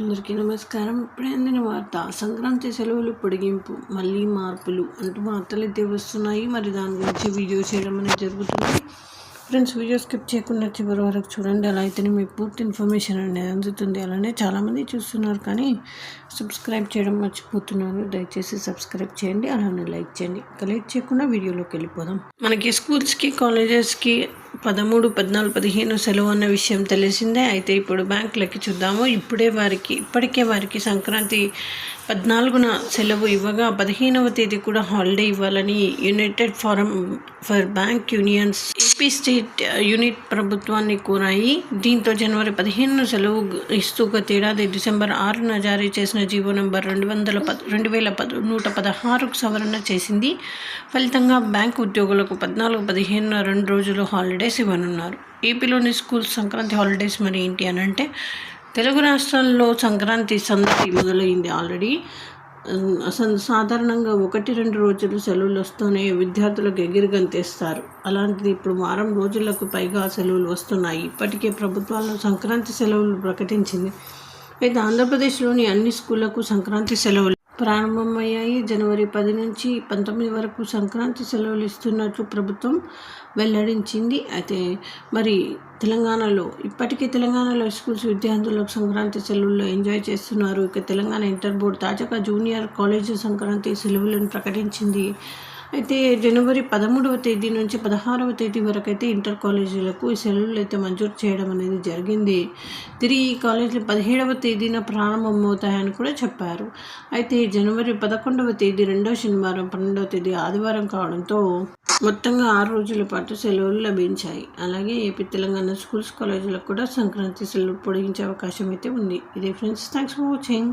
అందరికీ నమస్కారం. ఇప్పుడే అందిన వార్త. సంక్రాంతి సెలవులు పొడిగింపు మళ్ళీ మార్పులు అంటూ వార్తలు అయితే వస్తున్నాయి. మరి దాని గురించి వీడియో చేయడం అనేది జరుగుతుంది. ఫ్రెండ్స్ వీడియో స్కిప్ చేయకుండా చివరి వరకు చూడండి. అలా అయితేనే మీకు పూర్తి ఇన్ఫర్మేషన్ అనేది అందుతుంది. అలానే చాలామంది చూస్తున్నారు కానీ సబ్స్క్రైబ్ చేయడం మర్చిపోతున్నారు. దయచేసి సబ్స్క్రైబ్ చేయండి. అలానే లైక్ చేయండి. ఇక లైక్ చేయకుండా వీడియోలోకి వెళ్ళిపోదాం. మనకి స్కూల్స్కి కాలేజెస్కి పదమూడు పద్నాలుగు పదిహేను సెలవు అన్న విషయం తెలిసిందే. అయితే ఇప్పుడు బ్యాంకులకి చూద్దాము. ఇప్పుడే వారికి ఇప్పటికే వారికి సంక్రాంతి పద్నాలుగున సెలవు ఇవ్వగా పదిహేనవ తేదీ కూడా హాలిడే ఇవ్వాలని united forum for bank unions AP state unit ప్రభుత్వాన్ని కోరాయి. దీంతో జనవరి పదిహేను సెలవు ఇస్తూ గత తేడాది డిసెంబర్ ఆరున జారీ చేసిన జీవో నంబర్ రెండు వందల పద్ రెండు వేల పద నూట పదహారుకు సవరణ చేసింది. ఫలితంగా బ్యాంకు ఉద్యోగులకు పద్నాలుగు పదిహేను రెండు రోజులు హాలిడేస్ ఇవ్వనున్నారు. ఏపీలోని స్కూల్ సంక్రాంతి హాలిడేస్ మరి ఏంటి అని అంటే తెలుగు రాష్ట్రాల్లో సంక్రాంతి సందడి మొదలైంది ఆల్రెడీ. అసలు సాధారణంగా ఒకటి రెండు రోజులు సెలవులు వస్తూనే విద్యార్థులకు ఎగిరిగంతేస్తారు అలాంటిది ఇప్పుడు వారం రోజులకు పైగా సెలవులు వస్తున్నాయి. ఇప్పటికే ప్రభుత్వాలు సంక్రాంతి సెలవులు ప్రకటించింది. అయితే ఆంధ్రప్రదేశ్లోని అన్ని స్కూళ్ళకు సంక్రాంతి సెలవులు ప్రారంభమయ్యాయి. జనవరి పది నుంచి పంతొమ్మిది వరకు సంక్రాంతి సెలవులు ఇస్తున్నట్లు ప్రభుత్వం వెల్లడించింది. అయితే మరి తెలంగాణలో ఇప్పటికీ తెలంగాణలో స్కూల్స్ విద్యార్థులకు సంక్రాంతి సెలవుల్లో ఎంజాయ్ చేస్తున్నారు. ఇక తెలంగాణ ఇంటర్ బోర్డు తాజాగా జూనియర్ కాలేజీ సంక్రాంతి సెలవులను ప్రకటించింది. అయితే జనవరి పదమూడవ తేదీ నుంచి పదహారవ తేదీ వరకు అయితే ఇంటర్ కాలేజీలకు ఈ సెలవులు అయితే మంజూరు చేయడం అనేది జరిగింది. తిరిగి ఈ కాలేజీలు పదిహేడవ తేదీన ప్రారంభమవుతాయని కూడా చెప్పారు. అయితే జనవరి పదకొండవ తేదీ రెండవ శనివారం పన్నెండవ తేదీ ఆదివారం కావడంతో మొత్తంగా ఆరు రోజుల పాటు సెలవులు లభించాయి. అలాగే ఏపీ తెలంగాణ స్కూల్స్ కాలేజీలకు కూడా సంక్రాంతి సెలవు పొడిగించే అవకాశం అయితే ఉంది. ఇదే ఫ్రెండ్స్ థ్యాంక్స్ ఫర్ వాచింగ్.